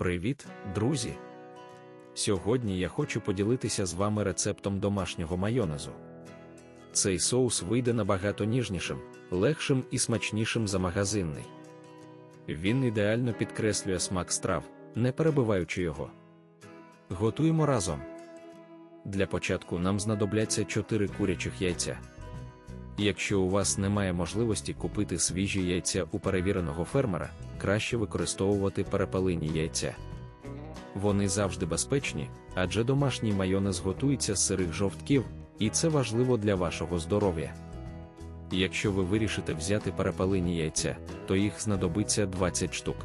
Привіт, друзі! Сьогодні я хочу поділитися з вами рецептом домашнього майонезу. Цей соус вийде набагато ніжнішим, легшим і смачнішим за магазинний. Він ідеально підкреслює смак страв, не перебиваючи його. Готуємо разом. Для початку нам знадобляться 4 курячих яйця. Якщо у вас немає можливості купити свіжі яйця у перевіреного фермера, краще використовувати перепелині яйця. Вони завжди безпечні, адже домашній майонез готується з сирих жовтків, і це важливо для вашого здоров'я. Якщо ви вирішите взяти перепелині яйця, то їх знадобиться 20 штук.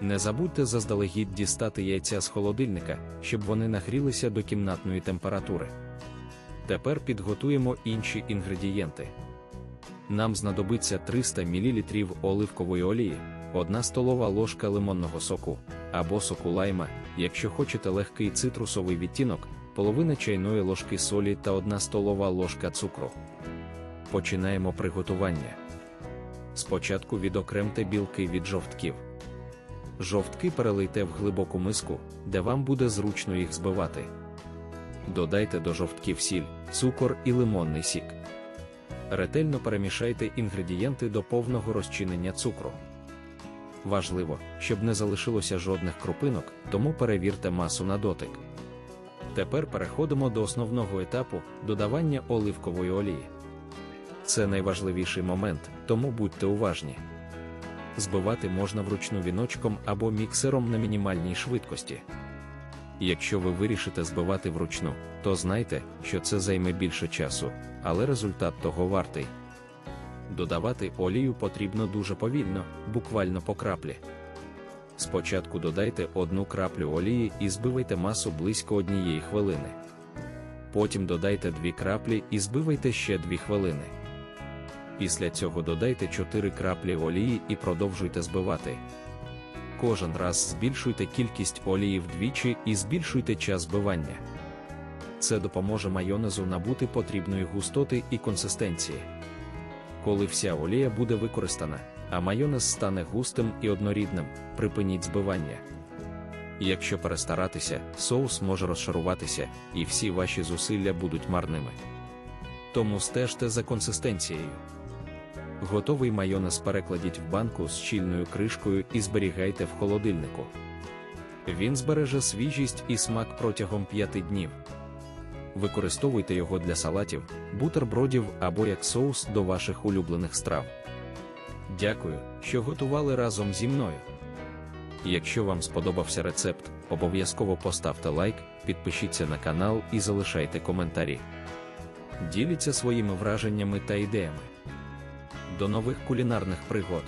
Не забудьте заздалегідь дістати яйця з холодильника, щоб вони нагрілися до кімнатної температури. Тепер підготуємо інші інгредієнти. Нам знадобиться 300 мл оливкової олії, 1 столова ложка лимонного соку або соку лайма, якщо хочете легкий цитрусовий відтінок, половина чайної ложки солі та 1 столова ложка цукру. Починаємо приготування. Спочатку відокремте білки від жовтків. Жовтки перелийте в глибоку миску, де вам буде зручно їх збивати. Додайте до жовтків сіль, цукор і лимонний сік. Ретельно перемішайте інгредієнти до повного розчинення цукру. Важливо, щоб не залишилося жодних крупинок, тому перевірте масу на дотик. Тепер переходимо до основного етапу додавання оливкової олії. Це найважливіший момент, тому будьте уважні. Збивати можна вручну віночком або міксером на мінімальній швидкості. Якщо ви вирішите збивати вручну, то знайте, що це займе більше часу, але результат того вартий. Додавати олію потрібно дуже повільно, буквально по краплі. Спочатку додайте одну краплю олії і збивайте масу близько однієї хвилини. Потім додайте дві краплі і збивайте ще дві хвилини. Після цього додайте 4 краплі олії і продовжуйте збивати. Кожен раз збільшуйте кількість олії вдвічі і збільшуйте час збивання. Це допоможе майонезу набути потрібної густоти і консистенції. Коли вся олія буде використана, а майонез стане густим і однорідним, припиніть збивання. Якщо перестаратися, соус може розшаруватися, і всі ваші зусилля будуть марними. Тому стежте за консистенцією. Готовий майонез перекладіть в банку з щільною кришкою і зберігайте в холодильнику. Він збереже свіжість і смак протягом 5 днів. Використовуйте його для салатів, бутербродів або як соус до ваших улюблених страв. Дякую, що готували разом зі мною. Якщо вам сподобався рецепт, обов'язково поставте лайк, підпишіться на канал і залишайте коментарі. Діліться своїми враженнями та ідеями. До нових кулінарних пригод!